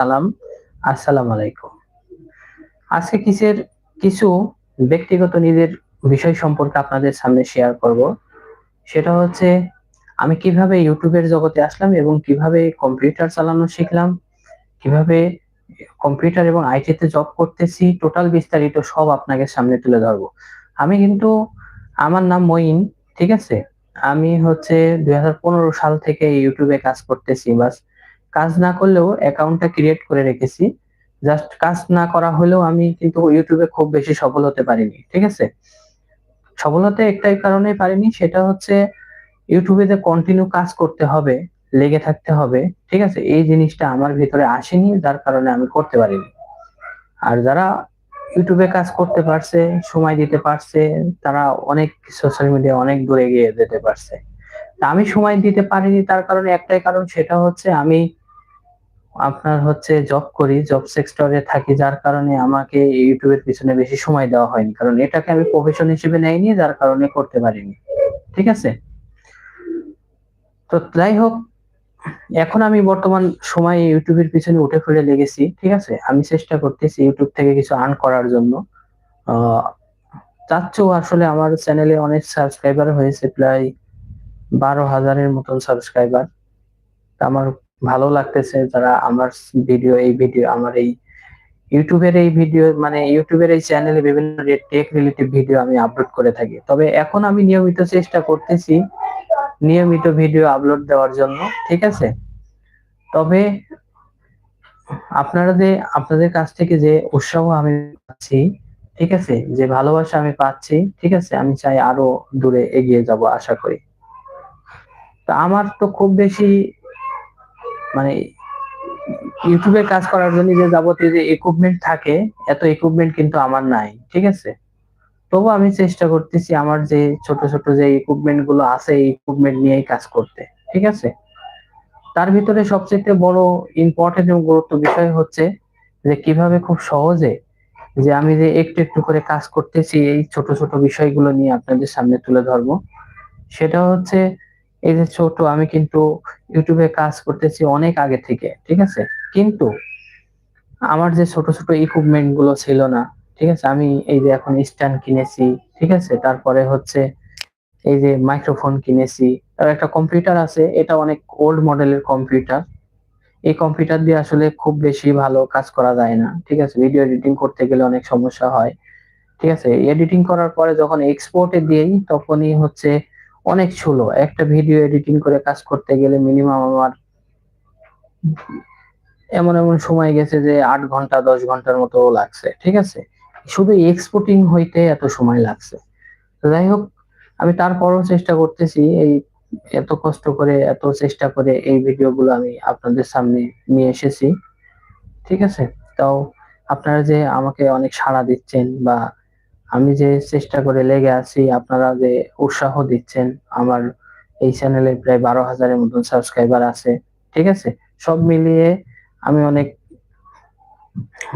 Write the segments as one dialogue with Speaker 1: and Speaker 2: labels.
Speaker 1: সালাম, আসসালামু আলাইকুম। আজকে কিসের কিছু ব্যক্তিগত নিজের বিষয় সম্পর্কে আপনাদের সামনে শেয়ার করব, সেটা হচ্ছে আমি কীভাবে ইউটিউবের জগতে আসলাম এবং কীভাবে কম্পিউটার চালানো শিখলাম, কীভাবে কম্পিউটার এবং আইটিতে জব করতেছি টোটাল বিস্তারিত সব আপনাকে সামনে তুলে ধরবো। আমি কিন্তু, আমার নাম মঈন, ঠিক আছে? আমি হচ্ছে দুই হাজার পনেরো সাল থেকে ইউটিউবে কাজ করতেছি, বাস কাজ না করলেও অ্যাকাউন্টটা ক্রিয়েট করে রেখেছি। জাস্ট কাজ না করা হলেও আমি কিন্তু ইউটিউবে খুব বেশি সফল হতে পারিনি, ঠিক আছে? সফল হতে একটাই কারণে পারিনি, সেটা হচ্ছে ইউটিউবে যে কন্টিনিউ কাজ করতে হবে, লেগে থাকতে হবে, ঠিক আছে? এই জিনিসটা আমার ভিতরে আসেনি, যার কারণে আমি করতে পারিনি। আর যারা ইউটিউবে কাজ করতে পারছে, সময় দিতে পারছে, তারা অনেক সোশ্যাল মিডিয়া অনেক দূরে গিয়ে যেতে পারছে। আমি সময় দিতে পারিনি, তার কারণে একটাই কারণ, সেটা হচ্ছে আমি আপনার হচ্ছে জব করি জব সেক্টরে থাকি, যার কারণে আমাকে ইউটিউবের পিছনে বেশি সময় দেওয়া হয়নি। কারণ এটাকে আমি প্রফেশন হিসেবে নেইনি, যার কারণে করতে পারিনি। ঠিক আছে? তো যাই হোক, এখন আমি বর্তমান সময়ে ইউটিউবের পিছনে উঠে ফিরে লেগেছি, ঠিক আছে? আমি চেষ্টা করতেছি ইউটিউব থেকে কিছু আর্ন করার জন্য। চাচ্ছো আসলে আমার চ্যানেলে অনেক সাবস্ক্রাইবার হয়েছে, প্রায় বারো হাজারের মতন সাবস্ক্রাইবার আমার ভালো লাগতেছে যারা আমার ভিডিও এই ভিডিও আমার এই ইউটিউবের এই ভিডিও মানে ইউটিউবের এই চ্যানেলে বিভিন্ন টেক রিলেটিভ ভিডিও আমি আপলোড করে থাকি। তবে এখন আমি নিয়মিত চেষ্টা করতেছি নিয়মিত ভিডিও আপলোড দেওয়ার জন্য, ঠিক আছে? তবে আপনারা যে, আপনাদের কাছ থেকে যে উৎসাহ আমি পাচ্ছি, ঠিক আছে? যে ভালোবাসা আমি পাচ্ছি, ঠিক আছে? আমি চাই আরও দূরে এগিয়ে যাব, আশা করি। তা আমার তো খুব বেশি মানে ইউটিউবে কাজ করার জন্য যে যাবতীয় যে ইকুইপমেন্ট থাকে, এত ইকুইপমেন্ট কিন্তু আমার নাই, ঠিক আছে? তবু আমি চেষ্টা করতেছি আমার যে ছোট ছোট যে ইকুইপমেন্টগুলো আছে, এই ইকুইপমেন্ট নিয়েই কাজ করতে, ঠিক আছে? তার ভিতরে সবচেয়ে বড় ইম্পর্টেন্ট এবং গুরুত্ব বিষয় হচ্ছে যে কীভাবে খুব সহজে যে আমি যে একটু একটু করে কাজ করতেছি, এই ছোট ছোট বিষয়গুলো নিয়ে আপনাদের সামনে তুলে ধরবো। সেটা হচ্ছে এই যে ছোট, আমি কিন্তু ইউটিউবে কাজ করতেছি অনেক আগে থেকে, ঠিক আছে? কিন্তু আমার যে ছোট ছোট ইকুইপমেন্টগুলো ছিল না, ঠিক আছে? আমি এই যে এখন স্ট্যান্ড কিনেছি, ঠিক আছে? তারপরে হচ্ছে এই যে মাইক্রোফোন কিনেছি, আর একটা কম্পিউটার আছে, এটা অনেক ওল্ড মডেলের কম্পিউটার এই কম্পিউটার দিয়ে আসলে খুব বেশি ভালো কাজ করা যায় না, ঠিক আছে? ভিডিও এডিটিং করতে গেলে অনেক সমস্যা হয়, ঠিক আছে? এডিটিং করার পরে যখন এক্সপোর্টে দিই, তখনই হচ্ছে অনেক ছিল। একটা ভিডিও এডিটিং করে কাজ করতে গেলে মিনিমাম আমার এমন এমন সময় গেছে যে আট ঘণ্টা, দশ ঘণ্টার মতো লাগছে, ঠিক আছে? শুধু এক্সপোর্টিং হইতে এত সময় লাগছে। যাই হোক, আমি তারপরও চেষ্টা করতেছি, এই এত কষ্ট করে, এত চেষ্টা করে এই ভিডিওগুলো আমি আপনাদের সামনে নিয়ে এসেছি, ঠিক আছে? তাও আপনারা যে আমাকে অনেক সাড়া দিচ্ছেন বা আমি যে চেষ্টা করে লেগে আছি, আপনারা যে উৎসাহ দিচ্ছেন, আমার এই চ্যানেলে প্রায় বারো হাজারের মতন সাবস্ক্রাইবার আছে, ঠিক আছে? সব মিলিয়ে আমি অনেক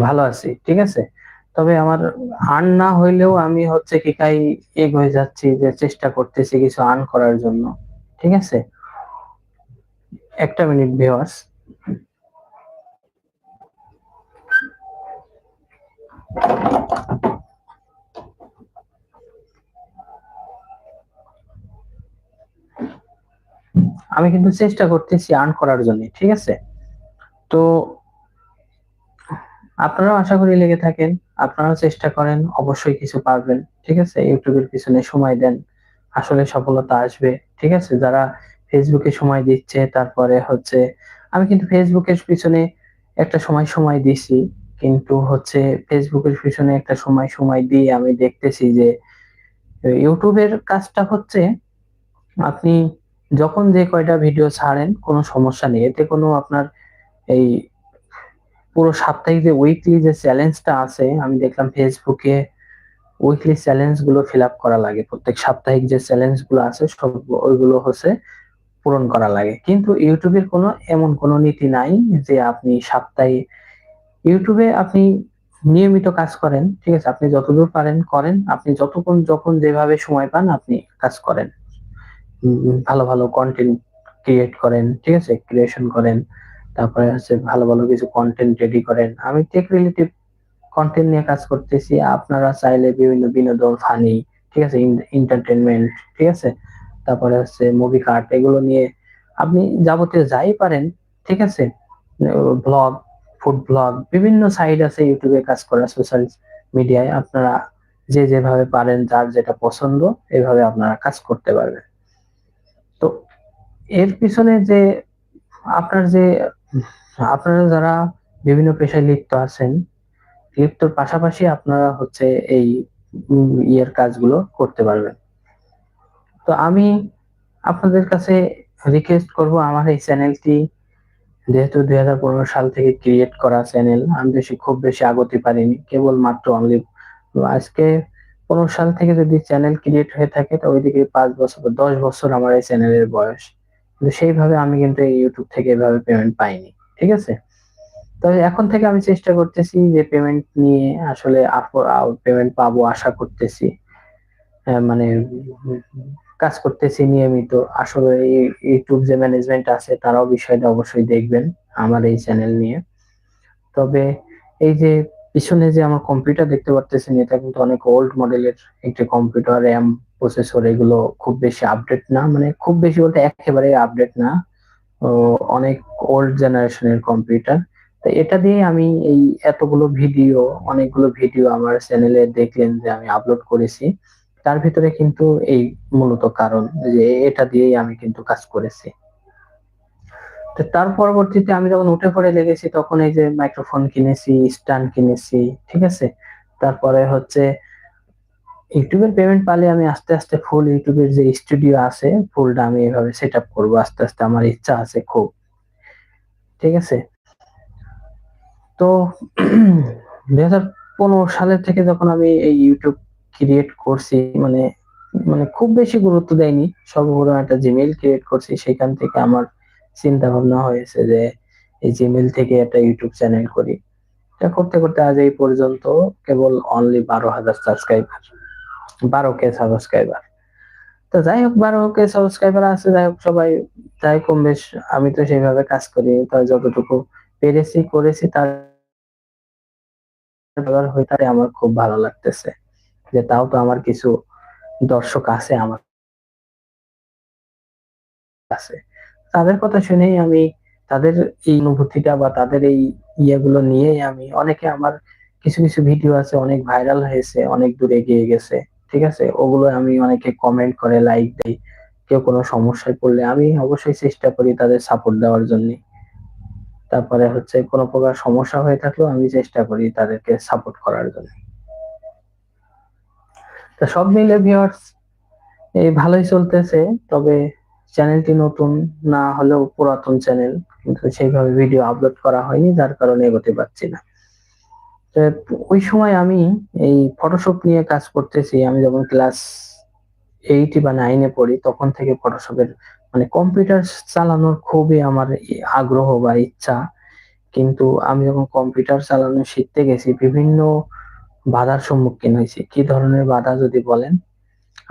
Speaker 1: ভালো আছি, ঠিক আছে? তবে আমার আর্ন না হইলেও আমি হচ্ছে কি কাই এগ হয়ে যাচ্ছি যে চেষ্টা করতেছি কিছু আর্ন করার জন্য, ঠিক আছে? একটা মিনিট ভিওয়ার্স আমি কিন্তু চেষ্টা করতেছি আর্ন করার জন্য, ঠিক আছে? তো আপনারাও আশা করি লেগে থাকেন, আপনারাও চেষ্টা করেন, অবশ্যই কিছু পারবেন, ঠিক আছে? ইউটিউবের পিছনে সময় দেন, আসলে সফলতা আসবে, ঠিক আছে? যারা ফেসবুকে সময় দিচ্ছে, তারপরে হচ্ছে, আমি কিন্তু ফেসবুকের পিছনে একটা সময় সময় দিছি, কিন্তু হচ্ছে ফেসবুকের পিছনে একটা সময় সময় দিয়ে আমি দেখতেছি যে, ইউটিউবের কাজটা হচ্ছে, আপনি যখন যে কয়টা ভিডিও ছাড়েন, কোনো সমস্যা নেই। এতে কোনো আপনার এই পুরো সাপ্তাহিক যে উইকলি যে চ্যালেঞ্জটা আছে, আমি দেখলাম ফেসবুকে উইকলি চ্যালেঞ্জগুলো ফিল আপ করা লাগে। প্রত্যেক সাপ্তাহিক যে চ্যালেঞ্জগুলো আছে, সব ওইগুলো হচ্ছে পূরণ করা লাগে। কিন্তু ইউটিউবের কোনো এমন কোনো নীতি নাই যে আপনি সাপ্তাহিক ইউটিউবে আপনি নিয়মিত কাজ করেন, ঠিক আছে? আপনি যতদূর পারেন করেন, আপনি যতক্ষণ যখন যেভাবে সময় পান, আপনি কাজ করেন। ভালো ভালো কন্টেন্ট ক্রিয়েট করেন, ঠিক আছে? ক্রিয়েশন করেন, তারপরে হচ্ছে ভালো ভালো কিছু কন্টেন্ট রেডি করেন। আমি টেক রিলেটিভ কন্টেন্ট নিয়ে কাজ করতেছি। আপনারা চাইলে বিভিন্ন বিনোদন ফানি ঠিক আছে? এন্টারটেনমেন্ট ঠিক আছে? তারপরে হচ্ছে মুভি কার্ট এগুলো নিয়ে আপনি যাবতীয় যাই পারেন, ঠিক আছে? ব্লগ ফুড ব্লগ বিভিন্ন সাইট আছে ইউটিউবে কাজ করা সোশ্যাল মিডিয়ায় আপনারা যে যেভাবে পারেন, যার যেটা পছন্দ, এভাবে আপনারা কাজ করতে পারবেন। এর পিছনে যে আপনার যে, আপনারা যারা বিভিন্ন পেশায় লিপ্ত আছেন, লিপ্তর পাশাপাশি আপনারা হচ্ছে এই ইয়ের কাজগুলো করতে পারবেন। তো আমি আপনাদের কাছে রিকোয়েস্ট করব আমার এই চ্যানেলটি, যেহেতু দুই হাজার পনেরো সাল থেকে ক্রিয়েট করা চ্যানেল, আমি বেশি, খুব বেশি আগতে পারিনি কেবল মাত্র অনলি আজকে পনেরো সাল থেকে যদি চ্যানেল ক্রিয়েট হয়ে থাকে তো ওইদিকে পাঁচ বছর, দশ বছর আমার এই চ্যানেলের বয়স। কিন্তু সেইভাবে আমি কিন্তু এই ইউটিউব থেকে এভাবে পেমেন্ট পাইনি, ঠিক আছে? তবে এখন থেকে আমি চেষ্টা করতেছি যে পেমেন্ট নিয়ে আসলে পেমেন্ট পাবো আশা করতেছি। মানে কাজ করতেছি নিয়মিত। আসলে ইউটিউব যে ম্যানেজমেন্ট আছে তারাও বিষয়টা অবশ্যই দেখবেন আমার এই চ্যানেল নিয়ে। তবে এই যে পিছনে যে আমার কম্পিউটার দেখতে পারতেছেন, এটা কিন্তু অনেক ওল্ড মডেলের একটি কম্পিউটার র্যাম প্রসেসর এগুলো খুব বেশি আপডেট না মানে খুব বেশি বলতে একেবারে আপডেট না। অনেক ওল্ড জেনারেশনের কম্পিউটার তো এটা দিয়ে আমি এই এতগুলো ভিডিও অনেকগুলো ভিডিও আমার চ্যানেলে দেখলেন যে আমি আপলোড করেছি। তার ভিতরে কিন্তু এই মূলত কারণ যে এটা দিয়েই আমি কিন্তু কাজ করেছি। তো তার পরবর্তীতে আমি যখন উঠে পড়ে লেগেছি, তখন এই যে মাইক্রোফোন কিনেছি স্ট্যান্ড কিনেছি, ঠিক আছে? তারপরে হচ্ছে ইউটিউবের পেমেন্ট পালে আমি আস্তে আস্তে ফুল ইউটিউবের যে স্টুডিও আছে ফুলটা আমি এভাবে সেট আপ করব। আস্তে আস্তে আমার ইচ্ছা আছে খুব, ঠিক আছে? তো দুই হাজার পনেরো সালের থেকে যখন আমি এই ইউটিউব ক্রিয়েট করছি মানে মানে খুব বেশি গুরুত্ব দেয়নি, সর্বপ্রথম একটা জিমেইল ক্রিয়েট করছি সেখান থেকে আমার চিন্তা ভাবনা হয়েছে যে এই জিমেইল থেকে একটা ইউটিউব চ্যানেল করি। এটা করতে করতে আজ এই পর্যন্ত কেবল অনলি বারো হাজার সাবস্ক্রাইবার বারো কে সাবস্ক্রাইবার তো যাই হোক, বারো কে সাবস্ক্রাইবার আছে, যাই হোক, সবাই যাই কম বেশ, আমি তো সেইভাবে কাজ করি, তো যতটুকু পেরেছি, করেছি, তার হয়ে তাই আমার খুব ভালো লাগতেছে। যে তাও তো আমার কিছু দর্শক আছে, আমার কাছে। তাদের কথা শুনেই আমি তাদের এই অনুভূতিটা বা তাদের এই ইয়েগুলো নিয়েই আমি, অনেকে আমার কিছু কিছু ভিডিও আছে, অনেক ভাইরাল হয়েছে, অনেক দূর এগিয়ে গেছে, ঠিক আছে? ওগুলো আমি অনেকে কমেন্ট করে লাইক দেই। কেউ কোনো সমস্যায় পড়লে আমি অবশ্যই চেষ্টা করি তাদের সাপোর্ট দেওয়ার জন্য। তারপরে হচ্ছে কোনো প্রকার সমস্যা হয়ে থাকলেও আমি চেষ্টা করি তাদেরকে সাপোর্ট করার জন্য। তা সব মিলে ভিউয়ার্স এই ভালোই চলতেছে, তবে চ্যানেলটি নতুন না হলেও পুরাতন চ্যানেল, কিন্তু সেইভাবে ভিডিও আপলোড করা হয়নি, যার কারণে এগোতে পারছি না। ওই সময় আমি এই ফটোশপ নিয়ে কাজ করতেছি। আমি যখন ক্লাস এইট বা নাইনে পড়ি, তখন থেকে ফটোশপের মানে কম্পিউটার চালানোর খুবই আমার আগ্রহ বা ইচ্ছা। কিন্তু আমি যখন কম্পিউটার চালানো শিখতে গেছি, বিভিন্ন বাধার সম্মুখীন হয়েছি। কি ধরনের বাধা যদি বলেন,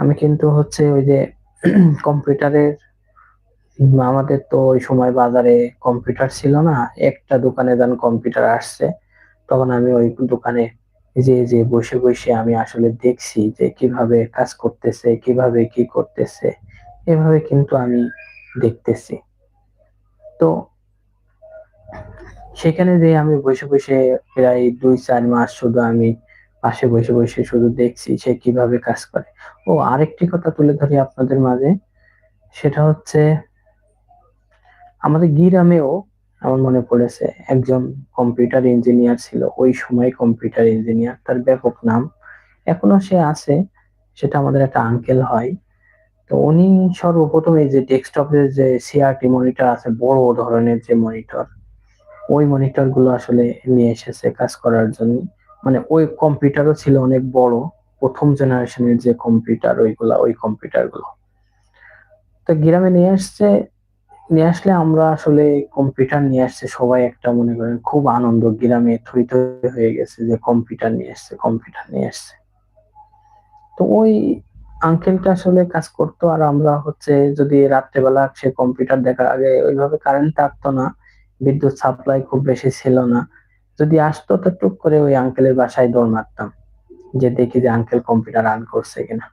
Speaker 1: আমি কিন্তু হচ্ছে ওই যে কম্পিউটারের আমাদের তো ওই সময় বাজারে কম্পিউটার ছিল না, একটা দোকানে যখন কম্পিউটার আসছে, তখন আমি ওই দোকানে যে যে বসে বসে আমি আসলে দেখছি যে কীভাবে কাজ করতেছে, কীভাবে কি করতেছে, এভাবে কিন্তু আমি দেখতেছি। তো সেখানে যে আমি বসে বসে প্রায় দুই, চার মাস শুধু আমি পাশে বসে বসে শুধু দেখছি সে কীভাবে কাজ করে। ও আরেকটি কথা তুলে ধরি আপনাদের মাঝে, সেটা হচ্ছে আমাদের গিরামেও আমার মনে পড়েছে, একজন কম্পিউটার ইঞ্জিনিয়ার ছিল, ওই সময় কম্পিউটার ইঞ্জিনিয়ার তার ব্যাপক নাম। এখনও সে আছে, সেটা আমাদের একটা আঙ্কেল হয়। তো উনি সর্বপ্রথম যে ডেস্কটপের যে সিআরটি মনিটর আছে, বড় ধরনের যে মনিটর ওই মনিটরগুলো আসলে নিয়ে এসেছে কাজ করার জন্য। মানে ওই কম্পিউটারও ছিল অনেক বড়, প্রথম জেনারেশনের যে কম্পিউটার ওইগুলা, ওই কম্পিউটারগুলো। তো গ্রামে নিয়ে আসছে নিয়ে আসলে আমরা আসলে কম্পিউটার নিয়ে আসছে সবাই একটা, মনে করেন, খুব আনন্দ। গ্রামে থই থই হয়ে গেছে যে কম্পিউটার নিয়ে আসছে কম্পিউটার নিয়ে আসছে। তো ওই আঙ্কেলটা আসলে কাজ করতো আর আমরা হচ্ছে যদি রাত্রেবেলা সে কম্পিউটার দেখার আগে ওইভাবে কারেন্ট থাকতো না, বিদ্যুৎ সাপ্লাই খুব বেশি ছিল না। যদি আসতো তো টুক করে ওই আঙ্কেলের বাসায় দৌড় মারতাম, যে দেখি যে আঙ্কেল কম্পিউটার রান করছে কিনা।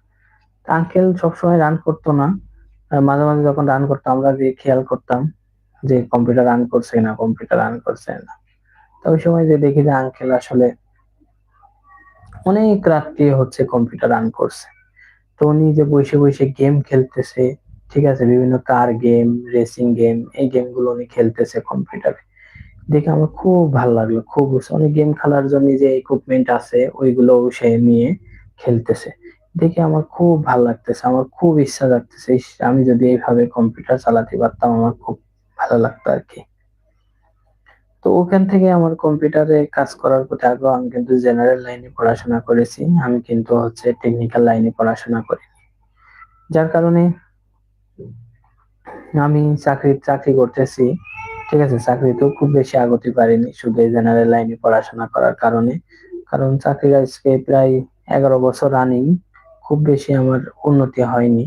Speaker 1: আঙ্কেল সবসময় রান করতো না। মাঝে মাঝে যখন রান করতাম, আমরা গিয়ে খেয়াল করতাম যে কম্পিউটার রান করছে না কম্পিউটার রান করছে না। তো ওই সময় যে দেখি যে আঙ্কেল আসলে অনেক রাত্রি হচ্ছে কম্পিউটার রান করছে। তো উনি যে বসে বসে গেম খেলতেছে, ঠিক আছে, বিভিন্ন কার গেম রেসিং গেম এই গেমগুলো উনি খেলতেছে কম্পিউটারে দেখে আমার খুব ভালো লাগল, খুব। অনেক গেম খেলার জন্য যে ইকুইপমেন্ট আছে, ওইগুলো সে নিয়ে খেলতেছে। দেখে আমার খুব ভালো লাগতেছে, আমার খুব ইচ্ছা লাগতেছে আমি যদি এইভাবে কম্পিউটার চালাতে পারতাম, আমার খুব ভালো লাগতো আর কি তো ওখান থেকে আমার কম্পিউটারে কাজ করার প্রতি আগ্রহ আমি কিন্তু জেনারেল লাইনে পড়াশোনা করেছি, আমি কিন্তু হচ্ছে টেকনিক্যাল লাইনে পড়াশোনা করি। যার কারণে আমি চাকরি চাকরি করতেছি, ঠিক আছে, চাকরিতেও খুব বেশি আগতে পারিনি শুধু জেনারেল লাইনে পড়াশোনা করার কারণে, কারণ চাকরির আজকে প্রায় এগারো বছর রানিং খুব বেশি আমার উন্নতি হয়নি।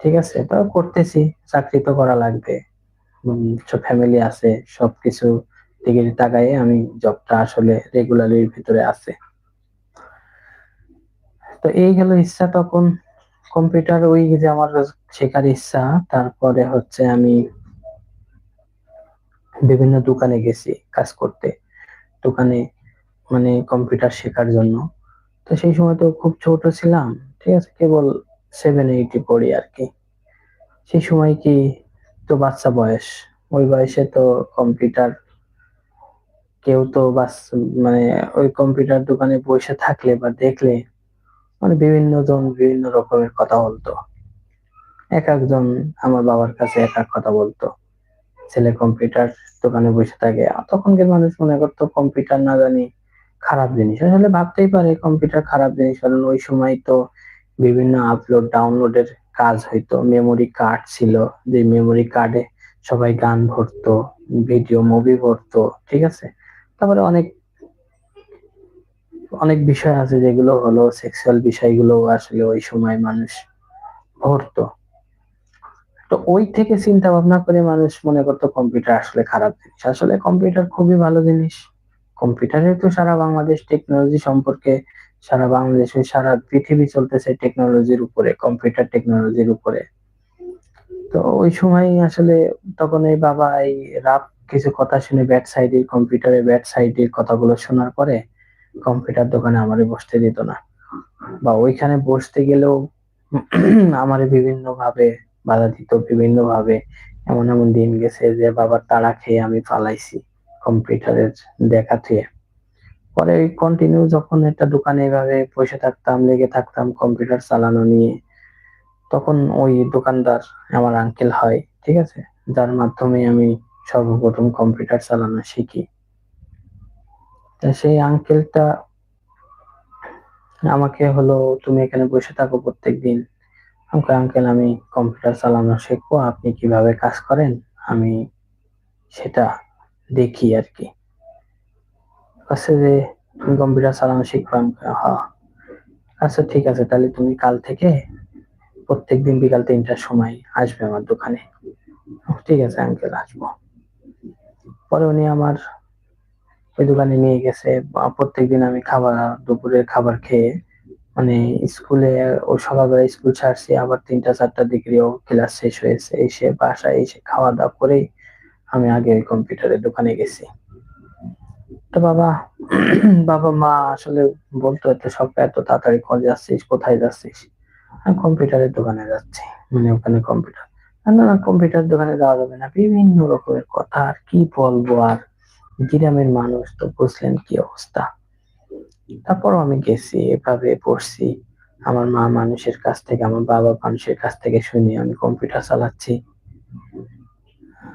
Speaker 1: ঠিক আছে, তাও করতেছি, চাকরি তো করা লাগবে। সব ফ্যামিলি আছে, সবকিছু দিকে তাকাই আমি জবটা আসলে রেগুলারির ভিতরে আছে। তো এই গেল ইচ্ছা তখন কম্পিউটার ওই যে আমার শেখার ইচ্ছা, তারপরে হচ্ছে আমি বিভিন্ন দোকানে গেছি কাজ করতে। দোকানে মানে কম্পিউটার শেখার জন্য। তো সেই সময় তো খুব ছোট ছিলাম, ঠিক আছে, কেবল সেভেন এইটি পড়ি আর কি। সেই সময় কি তো বাচ্চা বয়স, ওই বয়সে তো কম্পিউটার কেউ তো বাস মানে ওই কম্পিউটার দোকানে বসে থাকলে বা দেখলে মানে বিভিন্ন জন বিভিন্ন রকমের কথা বলতো। এক একজন আমার বাবার কাছে এক এক কথা বলতো। ছেলে কম্পিউটার দোকানে বসে থাকে, তখনকার মানুষ মনে করতো কম্পিউটার না জানি খারাপ জিনিস। আসলে ভাবতেই পারে কম্পিউটার খারাপ জিনিস। কারণ ওই সময় তো বিভিন্ন আপলোড ডাউনলোডের কাজ হইতো। মেমোরি কার্ড ছিল। যে মেমোরি কার্ডে সবাই গান ভরতো ভিডিও মুভি ভরতো, ঠিক আছে? তারপরে অনেক অনেক বিষয় আছে যেগুলো হলো সেক্সুয়াল বিষয়গুলো আসলে ওই সময় মানুষ ভরতো। তো ওই থেকে চিন্তা ভাবনা করে মানুষ মনে করতো কম্পিউটার আসলে খারাপ জিনিস। আসলে কম্পিউটার খুবই ভালো জিনিস। কম্পিউটারে তো সারা বাংলাদেশ টেকনোলজি সম্পর্কে, সারা বাংলাদেশে, সারা পৃথিবী চলতেছে টেকনোলজির উপরে কম্পিউটার টেকনোলজির উপরে। তো ওই সময় আসলে তখন এই বাবা এই রাত কিছু কথা শুনে ব্যাট সাইডের কম্পিউটারে ব্যাট সাইডের কথাগুলো শোনার পরে কম্পিউটার দোকানে আমারে বসতে দিত না। বা ওইখানে বসতে গেলেও আমারে বিভিন্ন ভাবে বাধা দিত বিভিন্ন ভাবে এমন এমন দিন গেছে যে বাবার তাড়া খেয়ে আমি পালাইছি কম্পিউটারের দেখাতে। পরে কন্টিনিউ যখন একটা দোকানে এভাবে বসে থাকতাম, লেগে থাকতাম কম্পিউটার চালানো নিয়ে, তখন ওই দোকানদার আমার আঙ্কেল হয়, ঠিক আছে? যার মাধ্যমে আমি সর্বপ্রথম কম্পিউটার চালানো শিখি। তা সেই আঙ্কেলটা আমাকে হলো, তুমি এখানে বসে থাকো প্রত্যেক দিন আমাকে আঙ্কেল আমি কম্পিউটার চালানো শিখব। আপনি কীভাবে কাজ করেন? আমি সেটা দেখি আর কি কাছে যে তুমি কম্পিউটার চালানো শিখবা হ্যাঁ। আচ্ছা ঠিক আছে, তাহলে তুমি কাল থেকে প্রত্যেক দিন বিকাল তিনটার সময় আসবে আমার দোকানে। ঠিক আছে আঙ্কেল আসব। পরে উনি আমার ওই দোকানে নিয়ে গেছে। প্রত্যেকদিন আমি খাবার, দুপুরের খাবার খেয়ে মানে স্কুলে ও সকালবেলা স্কুল ছাড়ছি, আবার তিনটা, চারটার দিকেও ক্লাস শেষ হয়েছে, এসে বাসায় এসে খাওয়া দাওয়া করেই আমি আগে ওই কম্পিউটারের দোকানে গেছি। তো বাবা বাবা মা আসলে বলতো, এত সব এত তাড়াতাড়ি কল যাচ্ছিস কোথায় যাচ্ছিস? আমি কম্পিউটারের দোকানে যাচ্ছি মানে ওখানে কম্পিউটার। না না কম্পিউটার দোকানে যাওয়া যাবে না, বিভিন্ন রকমের কথা, আর কি বলব, আর গ্রামের মানুষ তো বুঝলেন কি অবস্থা। তারপরও আমি গেছি, এভাবে পড়ছি। আমার মা মানুষের কাছ থেকে, আমার বাবা মানুষের কাছ থেকে শুনি, আমি কম্পিউটার চালাচ্ছি।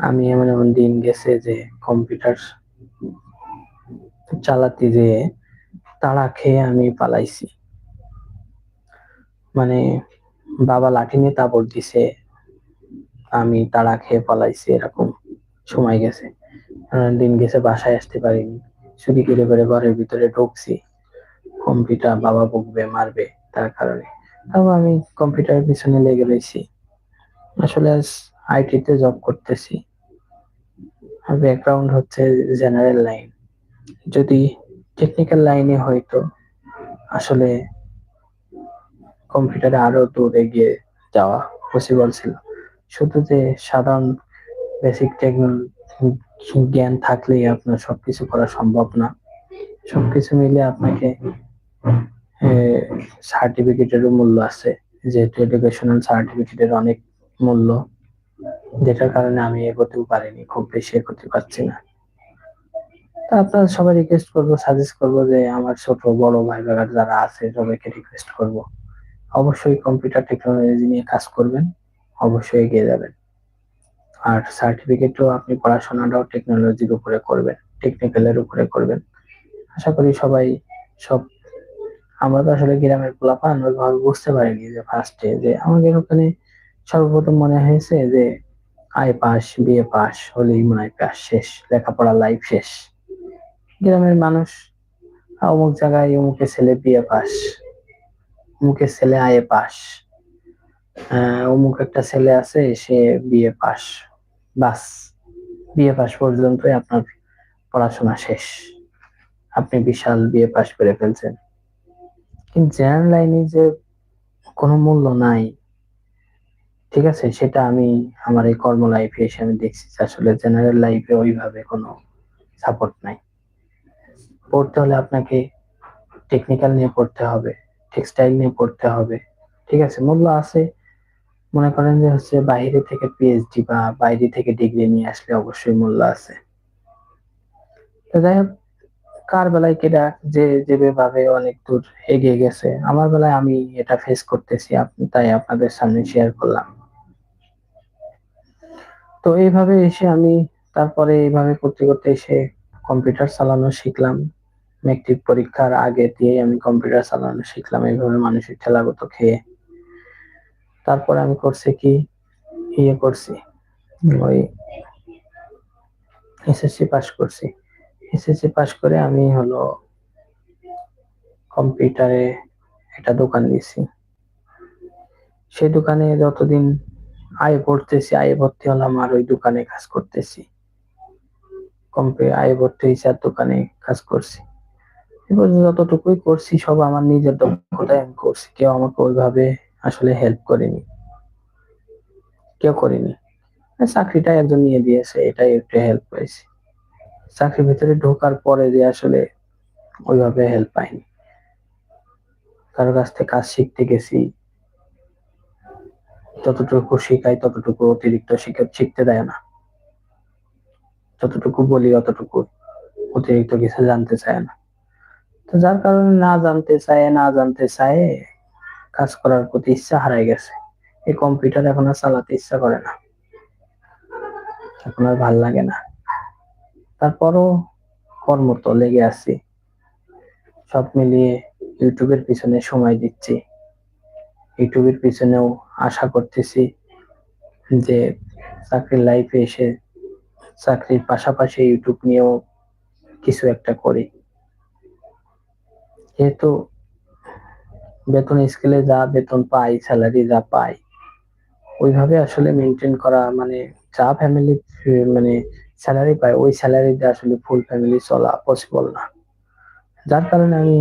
Speaker 1: আমি এমন এমন দিন গেছে যে কম্পিউটার চালাতে যে তাড়া খেয়ে আমি পালাইছি। মানে বাবা লাঠি নিয়ে তাবড় দিছে, আমি তাড়া খেয়ে পালাইছি, এরকম সময় গেছে। দিন গেছে বাসায় আসতে পারিনি। চুরি করে করে ঘরের ভিতরে ঢুকছি। কম্পিউটার বাবা বকবে, মারবে তার কারণে। তাও আমি কম্পিউটারের পিছনে লেগে রয়েছি আসলে আইটিতে জব করতেছি। আমার ব্যাকগ্রাউন্ড হচ্ছে জেনারেল লাইন যদি টেকনিক্যাল লাইনে হয়তো আসলে কম্পিউটারে আরও দূর এগিয়ে যাওয়া পসিবল ছিল। শুধু যে সাধারণ বেসিক জ্ঞান থাকলেই আপনার সবকিছু করা সম্ভব না। সবকিছু মিলে আপনাকে সার্টিফিকেটেরও মূল্য আছে। যেহেতু এডুকেশনাল সার্টিফিকেটের অনেক মূল্য। যেটার কারণে আমি এগোতেও পারিনি, খুব বেশি এগোতে পারছি না। তা আপনার সবাই রিকোয়েস্ট করব সাজেস্ট করব যে আমার ছোট, বড় ভাই বাগার যারা আছে, সবাইকে রিকোয়েস্ট করব। অবশ্যই কম্পিউটার টেকনোলজি নিয়ে কাজ করবেন, অবশ্যই এগিয়ে যাবেন। আর সার্টিফিকেটও আপনি পড়াশোনাটাও টেকনোলজির উপরে করবেন টেকনিক্যালের উপরে করবেন। আশা করি সবাই সব আমরা তো আসলে গ্রামের পোলাপান ওইভাবে বুঝতে পারিনি যে ফার্স্টে যে আমাদের ওখানে সর্বপ্রথম মনে হয়েছে যে আই পাস বিএ পাস, হলেই মনে হয় পাস শেষ, লেখাপড়া লাইফ শেষ। গ্রামের মানুষ, অমুক জায়গায় অমুকের ছেলে বিএ পাস, অমুকের ছেলে আয়ে পাস অমুক একটা ছেলে আছে, সে বিএ পাস, বাস। বিএ পাস পর্যন্তই আপনার পড়াশোনা শেষ। আপনি বিশাল বিএ পাস করে ফেলছেন। কিন্তু জেনারেল লাইনে যে কোনো মূল্য নাই। ঠিক আছে? সেটা আমি আমার এই কর্ম লাইফে এসে আমি দেখছি আসলে জেনারেল লাইফে ওইভাবে কোনো সাপোর্ট নাই। পড়তে হলে আপনাকে টেকনিক্যাল নিয়ে পড়তে হবে টেক্সটাইল নিয়ে পড়তে হবে, ঠিক আছে? মূল্য আছে। মনে করেন যে হচ্ছে বাইরে থেকে পিএইচডি বা বাইরে থেকে ডিগ্রি নিয়ে আসলে অবশ্যই মূল্য আছে। তো যাই হোক, কার বেলায় কেটা যে যেভাবে অনেক দূর এগিয়ে গেছে, আমার বেলায় আমি এটা ফেস করতেছি, আপনি তাই আপনাদের সামনে শেয়ার করলাম। তো এইভাবে এসে আমি তারপরে এইভাবে করতে করতে এসে কম্পিউটার চালানো শিখলাম। মেট্রিক পরীক্ষার আগে দিয়ে আমি কম্পিউটার চালানো শিখলাম, এইভাবে মানুষের ঠেলাগত খেয়ে। তারপরে আমি করছি কি? ইয়ে করছি, ওই এসএসসি পাস করছি। এসএসসি পাস করে আমি হলো কম্পিউটারে একটা দোকান দিয়েছি। সেই দোকানে যতদিন আয় পড়তেছি আয় ভর্তি হলাম আর ওই দোকানে কাজ করতেছি। কম্পে আয় ভর্তি হয়েছে আর দোকানে কাজ করছি। যতটুকুই করছি, সব আমার নিজের দক্ষতায় আমি করছি। কেউ আমাকে ওইভাবে আসলে হেল্প করেনি। কেউ করেনি। চাকরিটা একজন নিয়ে দিয়েছে, এটাই একটু হেল্প পাইছি। চাকরির ভিতরে ঢোকার পরে যে আসলে ওইভাবে হেল্প পাইনি। কারও কাছ থেকে কাজ শিখতে গেছি যতটুকু শিখাই ততটুকু অতিরিক্ত শিখতে দেয় না। যতটুকু বলি অতটুকু অতিরিক্ত কিছু জানতে চায় না। তো যার কারণে না জানতে চায়, না জানতে চায়, কাজ করার প্রতি ইচ্ছা হারাই গেছে। এই কম্পিউটার এখন আর চালাতে ইচ্ছা করে না। এখন আর ভালো লাগে না। তারপরও কর্ম তো লেগে আছি। সব মিলিয়ে ইউটিউবের পিছনে সময় দিচ্ছি। ইউটিউবের পিছনেও আশা করতেছি যে চাকরির লাইফে এসে চাকরির পাশাপাশি ইউটিউব নিয়েও কিছু একটা করি। যেহেতু বেতন স্কেলে যা বেতন পাই স্যালারি যা পাই, ওইভাবে আসলে মেনটেন করা মানে যা ফ্যামিলি মানে স্যালারি পায়, ওই স্যালারি স্যালারিতে আসলে ফুল ফ্যামিলি চলা পসিবল না। যার কারণে আমি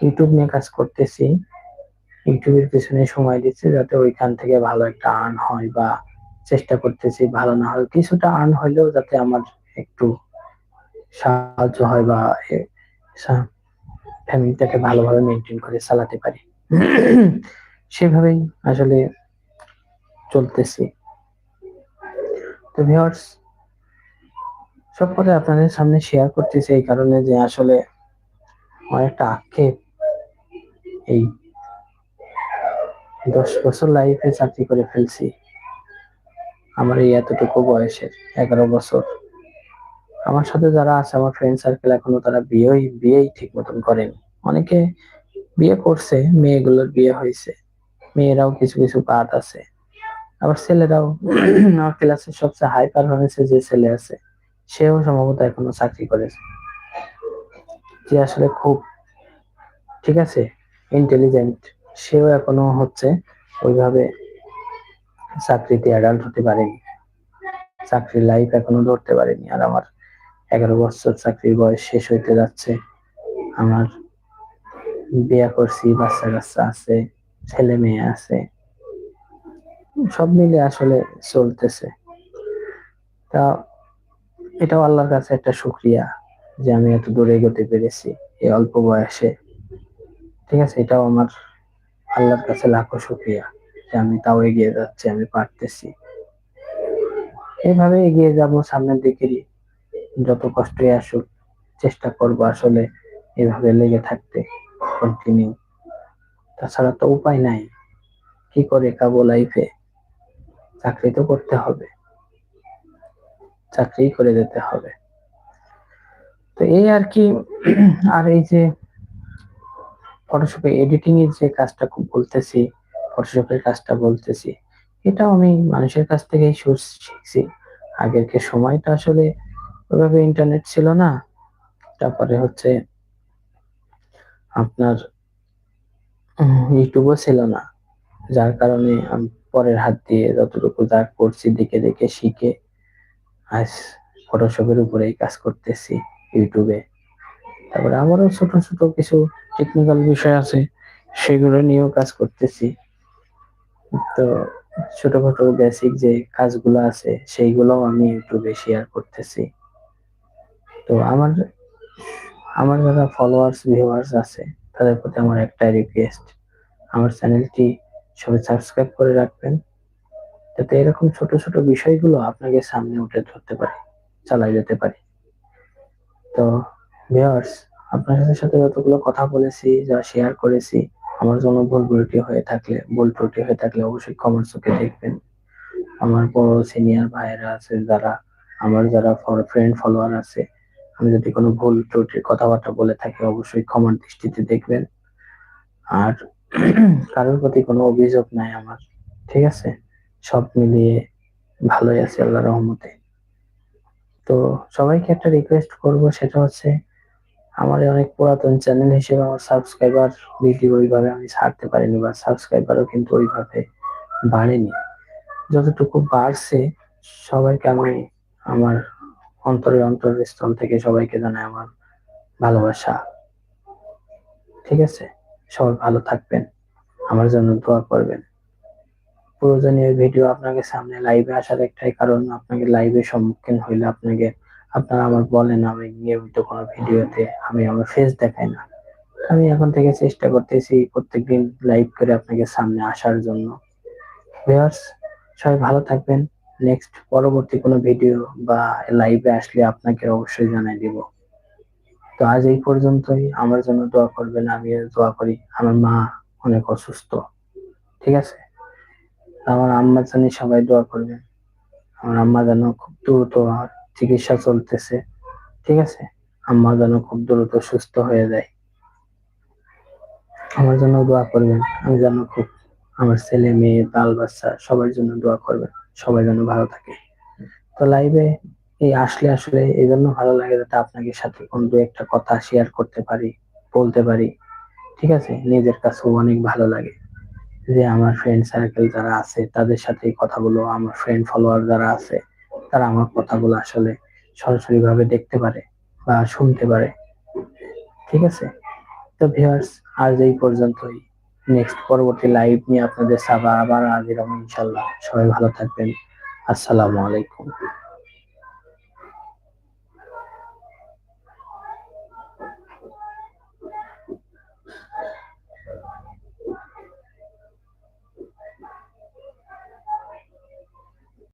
Speaker 1: ইউটিউব নিয়ে কাজ করতেছি। ইউটিউবের পেছনে সময় দিচ্ছে যাতে ওইখান থেকে ভালো একটা আর্ন হয় বা চেষ্টা করতেছি ভালো না হয়। কিছুটা আর্ন হলেও যাতে আমার একটু সাহায্য হয় বা ফ্যামিলিটাকে ভালোভাবে মেনটেন করে চালাতে পারি। সেভাবেই আসলে চলতেছি। তো ভিউয়ার্স সব কথা আপনাদের সামনে শেয়ার করতেছি এই কারণে যে আসলে অনেকটা আক্ষেপ এই দশ বছর লাইফে চাকরি করে ফেলছি। আমার এই এতটুকু বয়সের এগারো বছর। আমার সাথে যারা আছে, আমার ফ্রেন্ড সার্কেল এখনও তারা বিয়েই বিয়েই ঠিক মতন করেন। অনেকে বিয়ে করছে, মেয়েগুলোর বিয়ে হয়েছে। মেয়েরাও কিছু কিছু পার্ট আছে। আবার ছেলেরাও আমার ক্লাসের সবচেয়ে হাই পারফরমেন্সে যে ছেলে আছে, সেও সম্ভবত এখনও চাকরি করেছে। যে আসলে খুব, ঠিক আছে ইন্টেলিজেন্ট সেও এখনও হচ্ছে ওইভাবে চাকরিতে অ্যাডাল্ট হতে পারেনি। চাকরির লাইফ এখনও ধরতে পারেনি। আর আমার এগারো বছর চাকরির বয়স শেষ হইতে যাচ্ছে। আমার বিয়া করছি, বাচ্চা কাচ্চা আছে, ছেলে মেয়ে আছে। সব মিলে আসলে চলতেছে। তা এটাও আল্লাহর কাছে একটা শুক্রিয়া যে আমি এত দূরে এগোতে পেরেছি এই অল্প বয়সে। ঠিক আছে, এটাও আমার আল্লাহর কাছে লাখো শুক্রিয়া যে আমি তাও এগিয়ে যাচ্ছি, আমি পারতেছি। এইভাবে এগিয়ে যাব, সামনের দিকেরই যত কষ্টই আসুক, চেষ্টা করব আসলে এভাবে লেগে থাকতে কন্টিনিউ তাছাড়া তো উপায় নাই, কি করে খাব লাইফে চাকরি তো করতে হবে চাকরি করে যেতে হবে। তো এই আর কি, আর এই যে ফটোশপে এডিটিং এর যে কাজটা খুব বলতেছি ফটোশপের কাজটা বলতেছি, এটাও আমি মানুষের কাছ থেকেই শিখছি। আগেরকে সময়টা আসলে ওইভাবে ইন্টারনেট ছিল না, তারপরে হচ্ছে আপনার ইউটিউবও ছিল না। যার কারণে আমি, পরের হাত দিয়ে যতটুকু যা করছি দেখে দেখে শিখে আজ ফটোশপের উপরেই কাজ করতেছি ইউটিউবে তারপরে আমারও ছোট ছোট কিছু টেকনিক্যাল বিষয় আছে, সেগুলো নিয়েও কাজ করতেছি। তো ছোটখাটো বেসিক যে কাজগুলো আছে, সেইগুলোও আমি ইউটিউবে শেয়ার করতেছি। তো আমার আমার যারা ফলোয়ার্স ভিউয়ার্স আছে, তাদের প্রতি আমার একটাই রিকোয়েস্ট আমার চ্যানেলটি সবাই সাবস্ক্রাইব করে রাখবেন, যাতে এরকম ছোট ছোট বিষয়গুলো আপনাকে সামনে উঠে ধরতে পারে চালাই যেতে পারে। তো ভিউয়ার্স আপনার সাথে যতগুলো কথা বলেছি, যা শেয়ার করেছি, আমার জন্য ভুল ত্রুটি হয়ে থাকলে, ভুল ত্রুটি হয়ে থাকলে অবশ্যই কমেন্ট চোখে দেখবেন। আমার বড় সিনিয়র ভাইয়েরা আছে, যারা, আমার যারা ফ্রেন্ড ফলোয়ার আছে, আমি যদি কোনো ভুল ত্রুটির কথাবার্তা বলে থাকি, অবশ্যই ক্ষমার দৃষ্টিতে দেখবেন। আর কারোর প্রতি কোনো অভিযোগ নাই আমার, ঠিক আছে? সব মিলিয়ে ভালোই আছে আল্লাহ রহমতে। তো সবাইকে একটা রিকোয়েস্ট করব, সেটা হচ্ছে আমার অনেক পুরাতন চ্যানেল হিসেবে আমার সাবস্ক্রাইবার ভিডিও ওইভাবে আমি ছাড়তে পারিনি বা সাবস্ক্রাইবারও কিন্তু ওইভাবে বাড়েনি। যতটুকু বাড়ছে, সবাইকে আমি আমার অন্তরের অন্তরের স্থল থেকে সবাইকে জানাই আমার ভালোবাসা। ঠিক আছে? সবাই ভালো থাকবেন। আমার জন্য দোয়া করবেন। প্রয়োজনীয় ভিডিও আপনাকে সামনে লাইভে আসার একটাই কারণ, আপনাকে লাইভে সম্মুখীন হইলে আপনাকে আপনারা আমার বলেন, আমি নিয়মিত কোনো ভিডিওতে, আমি আমার ফেস দেখাই না। আমি এখন থেকে চেষ্টা করতেছি প্রত্যেকদিন লাইভ করে আপনাকে সামনে আসার জন্য। ভিউয়ার্স সবাই ভালো থাকবেন। নেক্সট পরবর্তী কোনো ভিডিও বা লাইভে আসলে আপনাকে অবশ্যই জানাই দিব। তো আজ এই পর্যন্তই। আমার জন্য দোয়া করবেন আমি দোয়া করি। আমার মা অনেক অসুস্থ। ঠিক আছে? আমার আম্মা জানি সবাই দোয়া করবেন। আমার আম্মা যেন খুব দ্রুত চিকিৎসা চলতেছে। ঠিক আছে? আম্মা যেন খুব দ্রুত সুস্থ হয়ে যায়। আমার জন্য দোয়া করবেন। আমি যেন খুব, আমার ছেলে, মেয়ে, বাল বাচ্চা সবার জন্য দোয়া করবেন। সবাই যেন ভালো থাকে। তো লাইভে এই আসলে আসলে এই জন্য ভালো লাগে যাতে আপনাকে সাথে কোন দু একটা কথা শেয়ার করতে পারি, বলতে পারি। ঠিক আছে? নিজের কাছেও অনেক ভালো লাগে। যে আমার ফ্রেন্ড সার্কেল যারা আছে, তাদের সাথে কথা বলো। আমার ফ্রেন্ড ফলোয়ার যারা আছে তারা আমার কথাগুলো আসলে সরাসরি ভাবে দেখতে পারে বা শুনতে পারে। ঠিক আছে? তো ভিউয়ার্স আজ এই পর্যন্তই। নেক্সট পরবর্তী লাইভ নিয়ে আপনাদের সাবা আবার হাজির এরকম ইনশাল্লাহ সবাই ভালো থাকবেন। আসসালামু আলাইকুম।